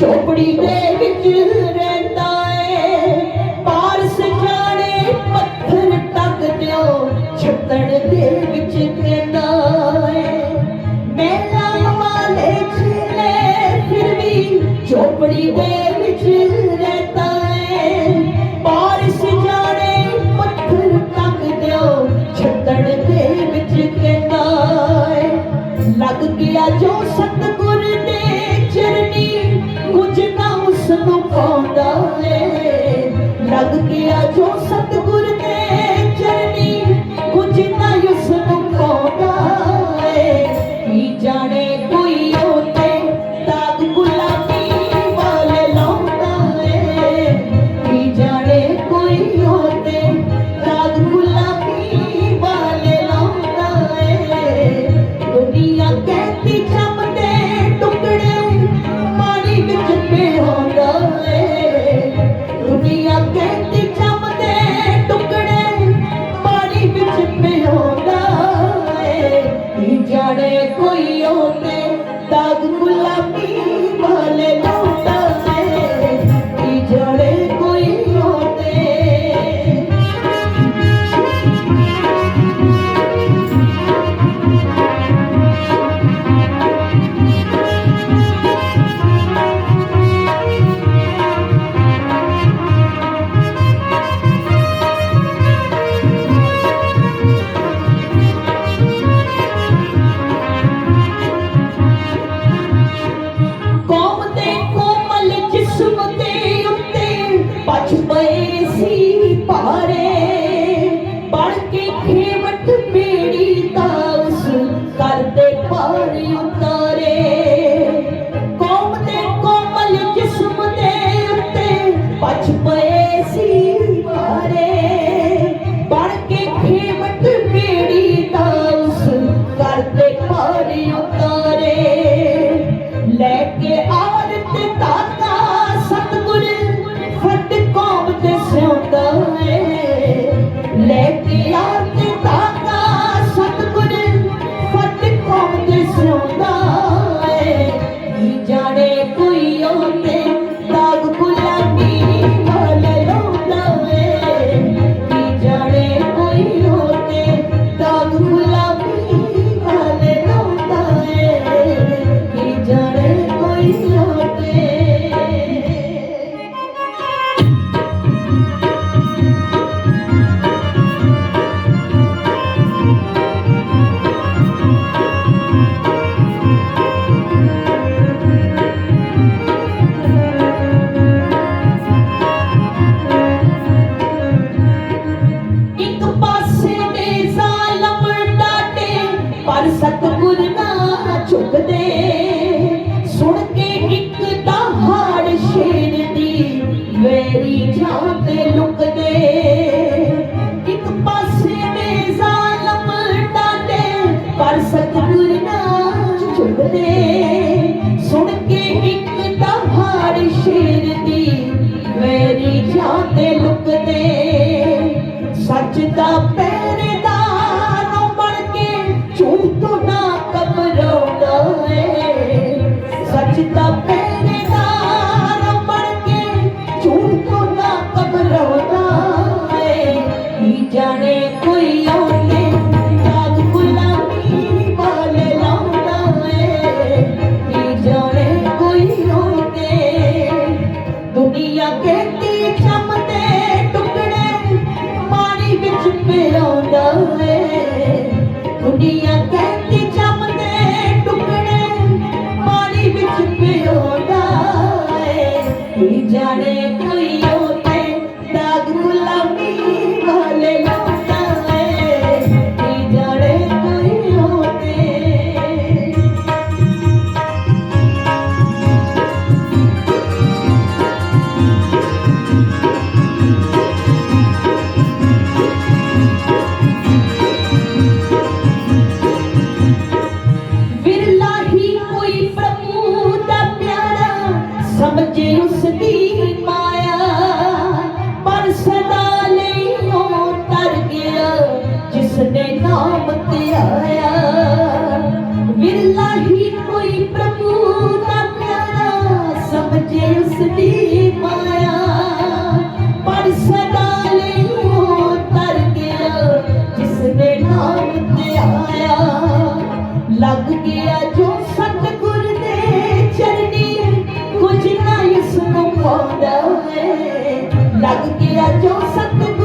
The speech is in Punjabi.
今日ぶりできる ਕੀ ਜਾਣੇ ਸਤਗੁਰ ਨਾ ਝੁਕਦੇ। ਸੁਣ ਕੇ ਇੱਕ ਦਹਾੜ ਸ਼ੇਰ ਦੀ ਵੇਰੀ ਜਾਂਦੇ ਲੁਕਦੇ। ਇੱਕ ਪਾਸੇ ਮੇ ਜ਼ਾਲਮ ਟਾਂਦੇ ਪਰ ਸਤਗੁਰ ਨਾ ਝੁਕਦੇ। ਸੁਣ ਕੇ ਇੱਕ ਦਹਾੜ ਸ਼ੇਰ ਦੀ ਵੇਰੀ ਜਾਂਦੇ ਲੁਕਦੇ। ਸੱਚ ਦਾ ਪੈ ਖੇਤੀ ਛੰਮ ਤੇ ਟੁਕੜੇ ਪਾਣੀ ਵਿੱਚ ਪਿਲਾਉਂਦਾ ਹੈ ਦੁਨੀਆ ਕਹਿੰਦੀ ਲੱਗ ਗਿਆ ਜੋ ਸਤਿ